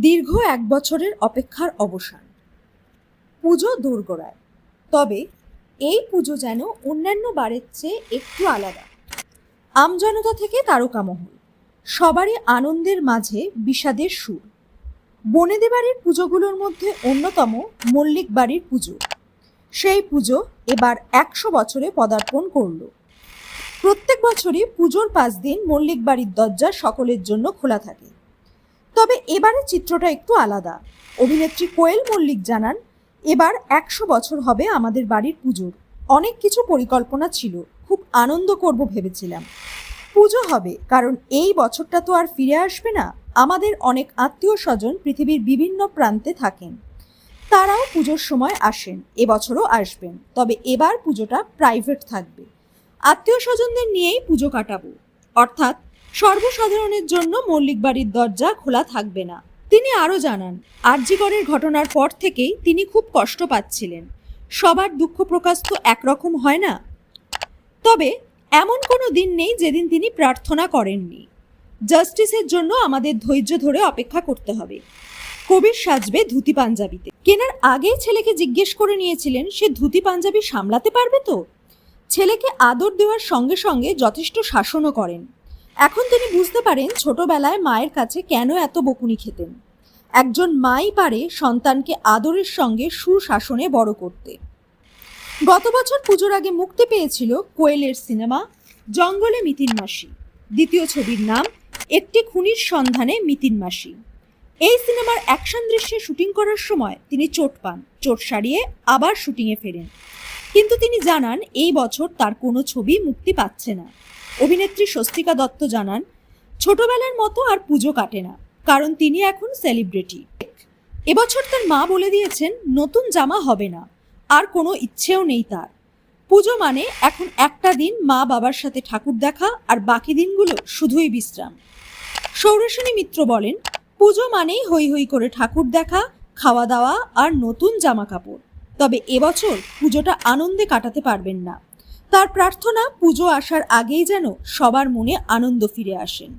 দীর্ঘ এক বছরের অপেক্ষার অবসান। পুজো দোরগোড়ায়। তবে এই পুজো যেন অন্যান্য বারের চেয়ে একটু আলাদা। আমজনতা থেকে তারকামহল। সবারই আনন্দের মাঝে বিষাদের সুর। বনেদে বাড়ির পুজোগুলোর মধ্যে অন্যতম মল্লিক বাড়ির পুজো। সেই পুজো এবার একশো বছরে পদার্পণ করল। প্রত্যেক বছরই পুজোর পাঁচ দিন মল্লিক বাড়ির দরজা সকলের জন্য খোলা থাকে। তবে এবারের চিত্রটা একটু আলাদা। অভিনেত্রী কোয়েল মল্লিক জানান, এবার একশো বছর হবে আমাদের বাড়ির পুজোর। অনেক কিছু পরিকল্পনা ছিল, খুব আনন্দ করব ভেবেছিলাম। পুজো হবে, কারণ এই বছরটা তো আর ফিরে আসবে না। আমাদের অনেক আত্মীয় স্বজন পৃথিবীর বিভিন্ন প্রান্তে থাকেন। তারাও পুজোর সময় আসেন এবছরও আসবেন, তবে এবার পুজোটা প্রাইভেট থাকবে। আত্মীয় স্বজনদের নিয়েই পুজো কাটাবো। অর্থাৎ সর্বসাধারণের জন্য মল্লিক বাড়ির দরজা খোলা থাকবে না। তিনি আরও জানান আরজিগড়ের ঘটনার পর থেকেই তিনি খুব কষ্ট পাচ্ছিলেন। সবার দুঃখ প্রকাশ তো একরকম হয় না। তবে এমন কোনো দিন নেই যেদিন তিনি প্রার্থনা করেননি। জাস্টিসের জন্য আমাদের ধৈর্য ধরে অপেক্ষা করতে হবে। কবির সাজবে ধুতি পাঞ্জাবিতে। কেনার আগেই ছেলেকে জিজ্ঞেস করে নিয়েছিলেন, সে ধুতি পাঞ্জাবি সামলাতে পারবে তো? ছেলেকে আদর দেওয়ার সঙ্গে সঙ্গে যথেষ্ট শাসনও করেন। এখন তিনি বুঝতে পারেন ছোটবেলায় মায়ের কাছে কেন এত বকুনি খেতেন। একজন মাই পারে সন্তানকে আদরের সঙ্গে সুশাসনে বড় করতে। গত বছর পুজোর আগে মুক্তি পেয়েছিল কোয়েলের সিনেমা জঙ্গলে মিতিন মাসি। দ্বিতীয় ছবির নাম, একটি খুনির সন্ধানে মিতিন মাসি। এই সিনেমার অ্যাকশন দৃশ্যে শুটিং করার সময় তিনি চোট পান, চোট সারিয়ে আবার শুটিংয়ে ফেরেন। কিন্তু তিনি জানান, এই বছর তার কোনো ছবি মুক্তি পাচ্ছে না। অভিনেত্রী স্বস্তিকা দত্ত জানান, ছোটবেলার মতো আর পুজো কাটে না, কারণ তিনি এখন সেলিব্রিটি। এবছর তার মা বলে দিয়েছেন, নতুন জামা হবে না, আর কোনো ইচ্ছেও নেই তার। পুজো মানে এখন একটা দিন মা বাবার সাথে ঠাকুর দেখা আর বাকি দিনগুলো শুধুই বিশ্রাম। সৌরসেনী মিত্র বলেন, পুজো মানেই হই হই করে ঠাকুর দেখা, খাওয়া দাওয়া আর নতুন জামা কাপড় তবে এবছর পুজোটা আনন্দে কাটাতে পারবেন না। তার প্রার্থনা পুজো আসার আগেই যেন সবার মনে আনন্দ ফিরে আসেন